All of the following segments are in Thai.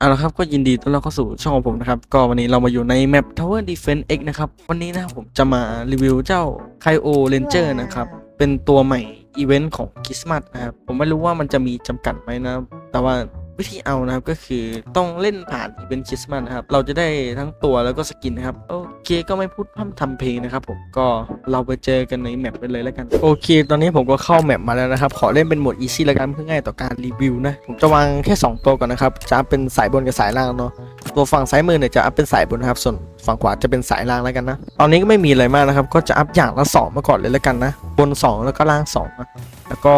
เอาละครับก็ยินดีต้อนรับเข้าสู่ช่องของผมนะครับ ก็วันนี้เรามาอยู่ในแมป Tower Defense X นะครับ วันนี้นะผมจะมารีวิวเจ้า k a i o Ranger นะครับ เป็นตัวใหม่อีเวนต์ของคริสต์มาสนะครับ ผมไม่รู้ว่ามันจะมีจำกัดไหมนะ แต่ว่า วิธีเอานะครับก็คือต้องเล่นผ่านอีเวนต์คริสต์มาสนะครับ เราจะได้ทั้งตัวแล้วก็สกินนะครับ โอเคก็ไม่พูดพร่ำทำเพลงนะครับผมก็เราไปเจอกันในแมปไปเลยแล้วกัน โอเค ตอนนี้ผมก็เข้าแมปมาแล้วนะครับ ขอเล่นเป็นโหมด easy แล้วกันเพื่อง่ายต่อการรีวิวนะ ผมจะวางแค่ 2 ตัวก่อนนะครับ จะเป็นสายบนกับสายล่างเนาะตัวฝั่งซ้ายมือเนี่ยจะอัพเป็นสายบนครับ ส่วนฝั่งขวาจะเป็นสายล่างแล้วกันนะ ตอนนี้ก็ไม่มีอะไรมากนะครับ ก็จะอัพอย่างละสองมาก่อนเลยแล้วกันนะ บน 2 แล้วก็ล่าง2นะแล้วก็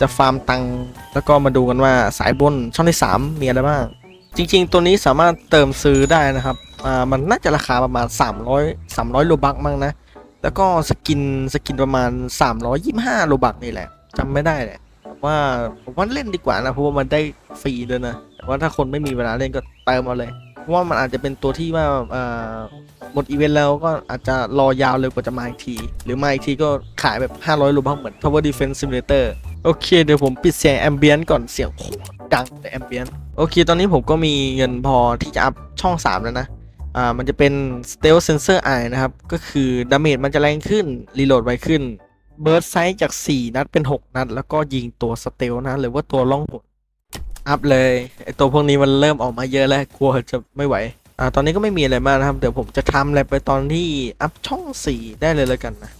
จะฟาร์มตังค์แล้วก็มาดูกันว่าสายบนช่องที่ 3 มีอะไรบ้าง จริง ๆ ตัวนี้สามารถเติมซื้อได้นะครับอ่ามันน่าจะราคาประมาณ 300 300โลบักมั้งนะ แล้วก็สกินสกินประมาณ 325โลบักนี่แหละจำไม่ได้แหละว่าผมว่าเล่นดีกว่านะเพราะว่ามันได้ฟรีด้วยนะแต่ว่าถ้าคนไม่มีเวลาเล่นก็เติมเอาเลยเพราะว่ามันอาจจะเป็นตัวที่ว่าอ่าหมดอีเวนต์แล้วก็อาจจะรอยาวเร็วกว่าจะมาอีกที หรือมาอีกทีก็ขายแบบ 500โลบักเหมือน Tower Defense Simulator โอเคเดี๋ยวผมปิดเสียงแอมเบียนก่อนเสียงโคตรดังแต่แอมเบียนโอเค ตอนนี้ผมก็มีเงินพอที่จะอัพช่อง 3 แล้วนะ อ่า มันจะเป็น Stealth Sensor Eye นะครับ ก็คือดาเมจมันจะแรงขึ้น รีโหลดไวขึ้น เบิร์ดไซส์จาก 4 นัดเป็น 6 นัด แล้วก็ยิงตัวสเตลนะ หรือว่าตัวล่องหนอัพเลย ไอตัวพวกนี้มันเริ่มออกมาเยอะแล้ว กลัวจะไม่ไหว อ่า ตอนนี้ก็ไม่มีอะไรมากนะครับ เดี๋ยวผมจะทำอะไรไปตอนที่อัพช่อง 4 ได้เลยแล้วกันนะ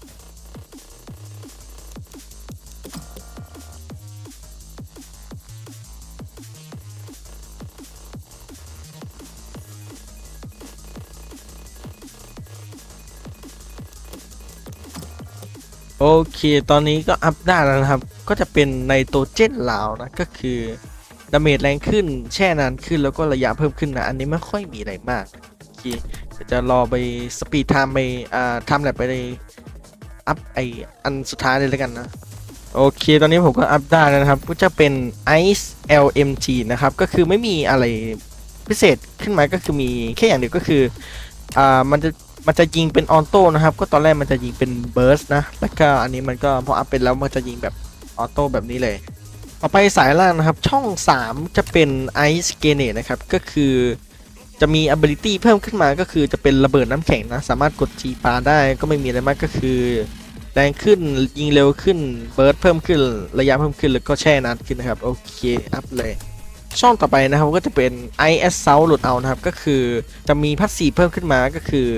โอเค ตอนนี้ก็อัพได้แล้วนะครับ ก็จะเป็นไนโตรเจนลาวนะ ก็คือดาเมจแรงขึ้น แช่นานขึ้น แล้วก็ระยะเพิ่มขึ้นนะ อันนี้ไม่ค่อยมีอะไรมาก โอเคเดี๋ยวจะรอไปสปีดไทม์ไปอ่าทำแลบไปในอัพไออันสุดท้ายเลยแล้วกันนะ โอเค ตอนนี้ผมก็อัพได้แล้วนะครับ ก็จะเป็น Ice LMG นะครับ ก็คือไม่มีอะไรพิเศษขึ้นมา ก็คือมีแค่อย่างเดียวก็คือ อ่า มันจะ มันจะยิงเป็นออโต้นะครับ ก็ตอนแรกมันจะยิงเป็นเบิร์สนะ แล้วก็อันนี้มันก็พออัพเป็นแล้วมันจะยิงแบบออโต้แบบนี้เลย ต่อไปสายล่างนะครับ ช่อง 3 จะเป็น Ice Grenade นะครับ ก็คือจะมี ability เพิ่มขึ้นมาก็คือจะเป็นระเบิดน้ำแข็งนะ สามารถกด G ปาได้ก็ไม่มีอะไรมากก็คือ แรงขึ้นยิงเร็วขึ้นเบิร์ดเพิ่มขึ้นระยะเพิ่มขึ้นแล้วก็แช่นานขึ้นนะครับ โอเคอัพเลยช่องต่อไปนะครับก็จะเป็น IS South หลุดเอานะครับ ก็คือจะมีพัสซีเพิ่มขึ้นมาก็คือ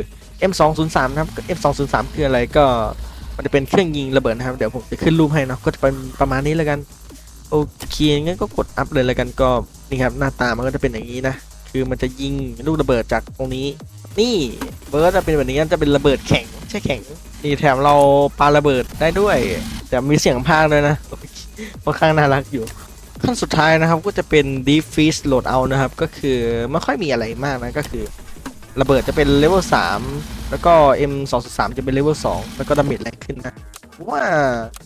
M203 นะครับ M203 คืออะไรก็มันจะเป็นเครื่องยิงระเบิดนะครับ เดี๋ยวผมจะขึ้นรูปให้เนาะก็จะเป็นประมาณนี้แล้วกันโอเคงั้นก็กดอัพเลยแล้วกันก็นี่ครับหน้าตามันก็จะเป็นอย่างนี้นะ คือมันจะยิงลูกระเบิดจากตรงนี้ นี่เบิร์ดจะเป็นแบบนี้จะเป็นระเบิดแข็งใช่แข็งนี่แถมเราปาระเบิดได้ด้วย แต่มีเสียงพากด้วยนะโอคค่อนข้างน่ารักอยู่ขั้นสุดท้ายนะครับก็จะเป็น Deep Freeze Loadout นะครับ ก็คือไม่ค่อยมีอะไรมากนะก็คือ ระเบิดจะเป็นเลเวล3แล้วก็ M203 จะเป็นเลเวล2แล้วก็ดาเมจแรงขึ้นนะว่า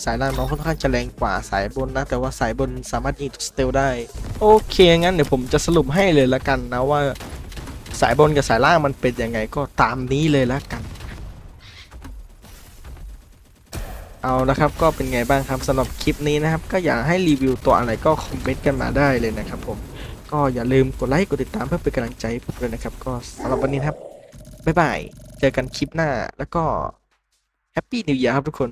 สายล่างน้องค่อนข้างจะแรงกว่าสายบนนะ แต่ว่าสายบนสามารถยิงสเตลได้ โอเค งั้นเดี๋ยวผมจะสรุปให้เลยละกันนะว่าสายบนกับสายล่างมันเป็นยังไงก็ตามนี้เลยละกัน เอาละครับก็เป็นไงบ้างครับสำหรับคลิปนี้นะครับ ก็อยากให้รีวิวตัวอะไรก็คอมเมนต์กันมาได้เลยนะครับผม ก็อย่าลืมกดไลค์กดติดตามเพื่อเป็นกำลังใจผมด้วยนะครับ ก็สำหรับวันนี้ครับบ๊ายบาย เจอกันคลิปหน้าแล้วก็แฮปปี้นิวเย r ครับทุกคน